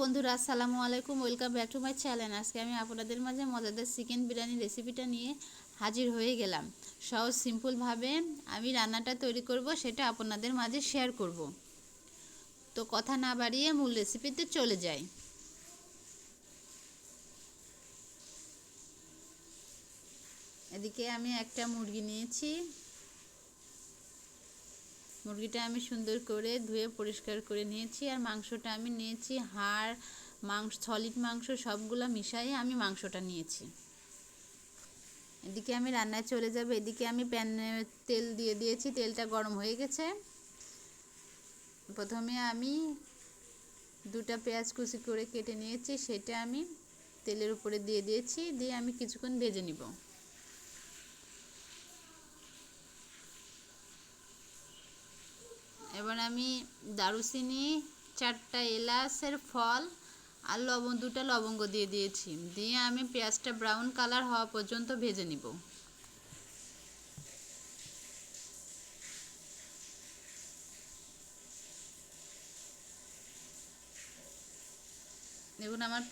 বন্ধুরা, আসসালামু আলাইকুম। Welcome back to my channel আজকে আমি আপনাদের মাঝে মজাদার চিকেন বিরিয়ানি রেসিপিটা নিয়ে হাজির হয়ে গেলাম। সহজ সিম্পলভাবে আমি রান্নাটা তৈরি করব, সেটা আপনাদের মাঝে শেয়ার করব। তো কথা না বাড়িয়ে মূল রেসিপিতে চলে যাই। এদিকে আমি একটা মুরগি নিয়েছি। মুরগিটা আমি সুন্দর করে ধুয়ে পরিষ্কার করে নিয়েছি আর মাংসটা আমি নিয়েছি, হাড়, মাংস সলিড মাংস সবগুলো মিশাই আমি মাংসটা নিয়েছি। এদিকে আমি রান্নায় চলে যাব, এদিকে আমি প্যানে তেল দিয়ে দিয়েছি, তেলটা গরম হয়ে গেছে। প্রথমে আমি দুটা পেঁয়াজ কুচি করে কেটে নিয়েছি, সেটা আমি তেলের উপরে দিয়ে দিয়েছি, দিয়ে আমি কিছুক্ষণ ভেজে নিব। এবার আমি দারুচিনি, চারটা এলাচের ফল আর লবণ, দুটো লবঙ্গ দিয়ে দিয়েছি। দিয়ে আমি পেঁয়াজটা ব্রাউন কালার হওয়া পর্যন্ত ভেজে নিব। দেখুন, আমার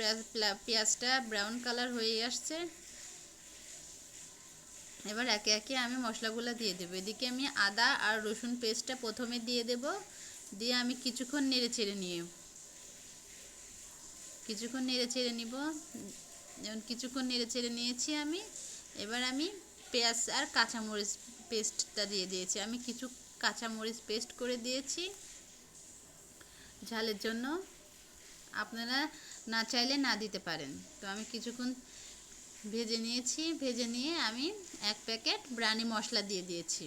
পেঁয়াজটা ব্রাউন কালার হয়ে আসছে। এবার একে একে আমি মশলাগুলো দিয়ে দেবো। এদিকে আমি আদা আর রসুন পেস্টটা প্রথমে দিয়ে দেব। দিয়ে আমি কিছুক্ষণ নেড়ে ছেড়ে নিয়ে, কিছুক্ষণ নেড়ে ছেড়ে নিব। যেমন কিছুক্ষণ নেড়ে ছেড়ে নিয়েছি আমি। এবার আমি পেঁয়াজ আর কাঁচামরিচ পেস্টটা দিয়ে দিয়েছি। আমি কিছু কাঁচামরিচ পেস্ট করে দিয়েছি ঝালের জন্য। আপনারা না চাইলে না দিতে পারেন। তো আমি কিছুক্ষণ ভেজে নিয়েছি, ভেজে নিয়ে আমি এক প্যাকেট ব্রানি মশলা দিয়ে দিয়েছি।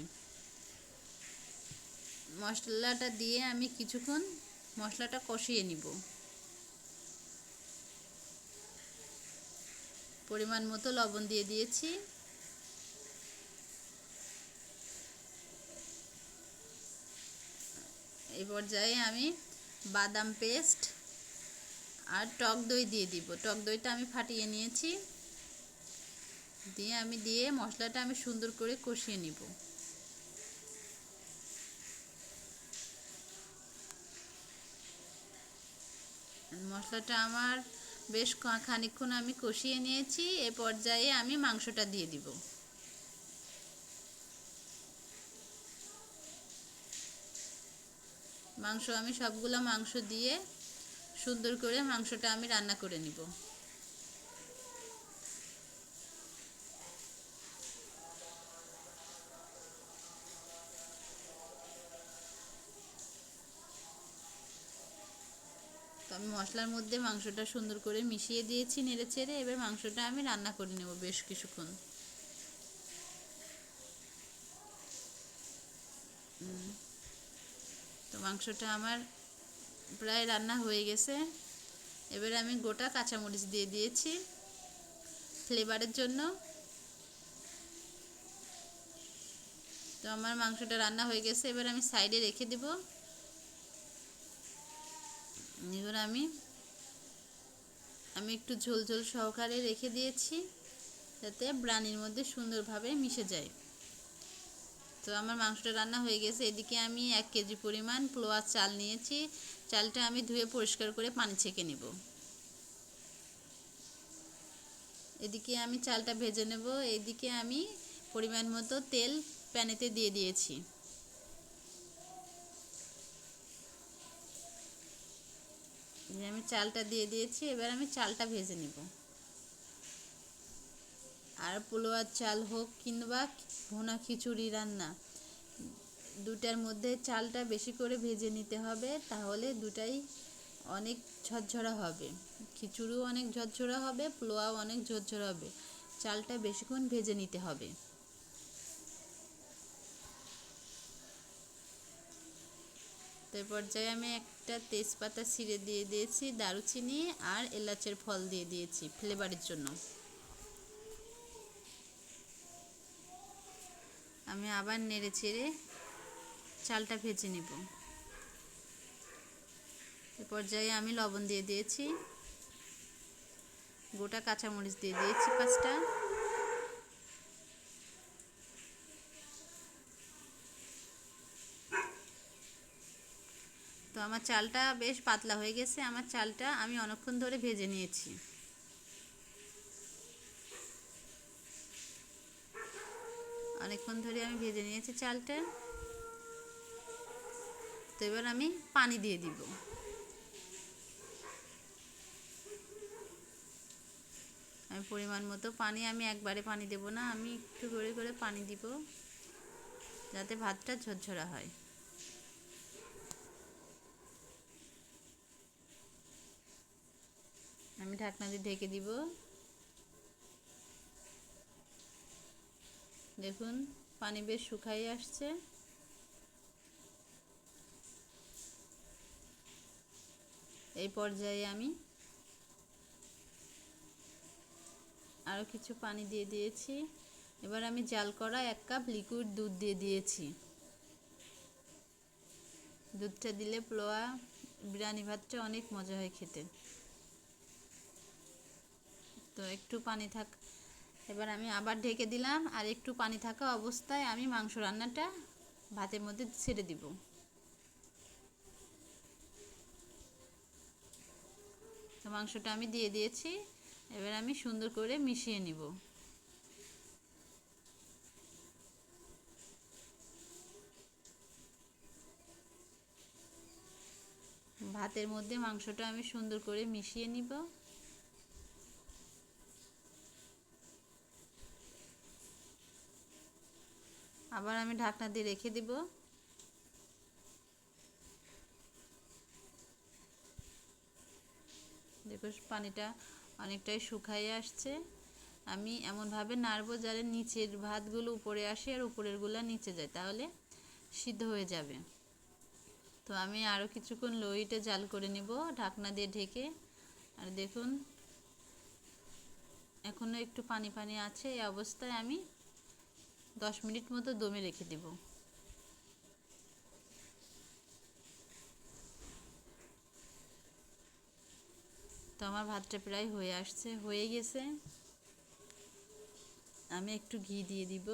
মশলাটা দিয়ে আমি কিছুক্ষণ মশলাটা কষিয়ে নিব। পরিমাণ মতো লবণ দিয়ে দিয়েছি। এই পর্যায়ে আমি বাদাম পেস্ট আর টক দই দিয়ে দিব। টক দইটা আমি ফাটিয়ে নিয়েছি। দিয়ে আমি দিয়ে মশলাটা আমি সুন্দর করে কষিয়ে নিব। মশলাটা আমার বেশ খানিক্ষণ আমি কষিয়ে নিয়েছি, এ পর্যায়ে আমি মাংসটা দিয়ে দিব। মাংস, আমি সবগুলো মাংস দিয়ে সুন্দর করে মাংসটা আমি রান্না করে নিব। আমি মশলার মধ্যে মাংসটা সুন্দর করে মিশিয়ে দিয়েছি নেড়ে ছেড়ে এবার মাংসটা আমি রান্না করে নেব বেশ কিছুক্ষণ। তো মাংসটা আমার প্রায় রান্না হয়ে গেছে। এবার আমি গোটা কাঁচামরিচ দিয়ে দিয়েছি ফ্লেভারের জন্য। তো আমার মাংসটা রান্না হয়ে গেছে, এবার আমি সাইডে রেখে দেবো। এবার আমি আমি একটু ঝোল ঝোল সহকারে রেখে দিয়েছি, যাতে ব্রানির মধ্যে সুন্দরভাবে মিশে যায়। তো আমার মাংসটা রান্না হয়ে গেছে। এদিকে আমি এক কেজি পরিমাণ পোলোয়ার চাল নিয়েছি। চালটা আমি ধুয়ে পরিষ্কার করে পানি ছেঁকে নেব। এদিকে আমি চালটা ভেজে নেব। এদিকে আমি পরিমাণ মতো তেল প্যানেতে দিয়ে দিয়েছি। আমি চালটা দিয়ে দিয়েছি, এবার আমি চালটা ভেজে নেব। আর পোলোয়ার চাল হোক কিংবা ভুনা খিচুড়ি রান্না দুটার মধ্যে চালটা বেশি করে ভেজে নিতে হবে, তাহলে দুটাই অনেক ঝরঝরা হবে। খিচুড়িও অনেক ঝরঝরা হবে পোলোয়াও অনেক ঝরঝরা হবে, চালটা বেশিক্ষণ ভেজে নিতে হবে। তো পর্যায়ে আমি একটা তেজপাতা ছিঁড়ে দিয়ে দিয়েছি, দারুচিনি আর এলাচের ফল দিয়ে দিয়েছি ফ্লেভারের জন্য। আমি আবার নেড়ে চেড়ে চালটা ভেজে নেব। এ পর্যায়ে আমি লবণ দিয়ে দিয়েছি, গোটা কাঁচামরিচ দিয়ে দিয়েছি পাঁচটা। আমার চালটা বেশ পাতলা হয়ে গেছে। আমার চালটা আমি অনেকক্ষণ ধরে ভেজে নিয়েছি। অনেকক্ষণ ধরে আমি ভেজে নিয়েছি চালটা। তো এবার আমি পানি দিয়ে দিব। আমি পরিমাণ মতো পানি, আমি একবারে পানি দেব না, আমি একটু করে করে পানি দিব, যাতে ভাতটা ঝরঝরা হয়। ঢাকনা দিয়ে ঢেকে দিব। দেখুন, পানি বেশ শুকাই আসছে। এই পর্যায়ে আমি আরও কিছু পানি দিয়ে দিয়েছি। এবার আমি জাল করা এক কাপ লিকুইড দুধ দিয়ে দিয়েছি। দুধটা দিলে পোলোয়া বিরিয়ানি ভাতটা অনেক মজা হয় খেতে। তো একটু পানি থাক। এবার আমি আবার ঢেকে দিলাম আর একটু পানি থাকা অবস্থায় আমি মাংস রান্নাটা ভাতের মধ্যে ছেড়ে দিব। তো মাংসটা আমি দিয়ে দিয়েছি। এবার আমি সুন্দর করে মিশিয়ে নিব। ভাতের মধ্যে মাংসটা আমি সুন্দর করে মিশিয়ে নিব। আবার আমি ঢাকনা দিয়ে রেখে দিব। দেখো পানিটা অনেকটাই শুকাই আসছে। আমি এমনভাবে নাড়বো যাতে নিচের ভাতগুলো উপরে আসে আর উপরেরগুলো নিচে যায়, তাহলে সিদ্ধ হয়ে যাবে। তো আমি আরও কিছুক্ষণ লোইটা জাল করে নেব, ঢাকনা দিয়ে ঢেকে। আর দেখুন এখনও একটু পানি পানি আছে, এই অবস্থায় আমি দশ মিনিট মতো দমে রেখে দেব। তো আমার ভাতটা প্রায় হয়ে আসছে, হয়ে গেছে। আমি একটু ঘি দিয়ে দিব।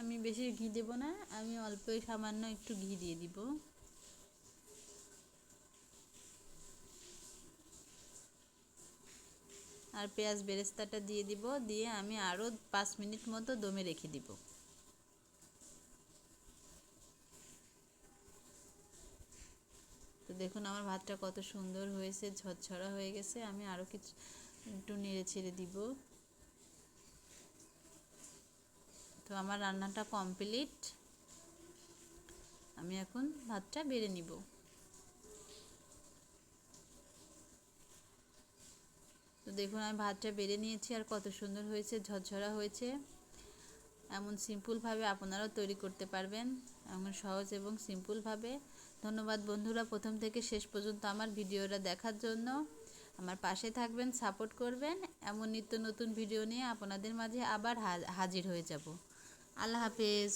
আমি বেশি ঘি দেব না, আমি অল্পই সামান্য একটু ঘি দিয়ে দিব। আর পেঁয়াজ বেরেস্তাটা দিয়ে দিব, দিয়ে আমি আরও পাঁচ মিনিট মতো দমে রেখে দিব। তো দেখুন, আমার ভাতটা কত সুন্দর হয়েছে, ঝরঝরা হয়ে গেছে। আমি আরও কিছু একটু নেড়ে ছেড়ে দিব। তো আমার রান্নাটা কমপ্লিট। আমি এখন ভাতটা বেড়ে নিব। তো দেখুন, আমি ভাতটা বেড়ে নিয়েছি আর কত সুন্দর হয়েছে, ঝরঝরা হয়েছে। এমন সিম্পলভাবে আপনারাও তৈরি করতে পারবেন, এমন সহজ এবং সিম্পলভাবে। ধন্যবাদ বন্ধুরা, প্রথম থেকে শেষ পর্যন্ত আমার ভিডিওটা দেখার জন্য। আমার পাশে থাকবেন, সাপোর্ট করবেন। এমন নিত্য নতুন ভিডিও নিয়ে আপনাদের মাঝে আবার হাজির হয়ে যাব। আল্লাহ হাফেজ।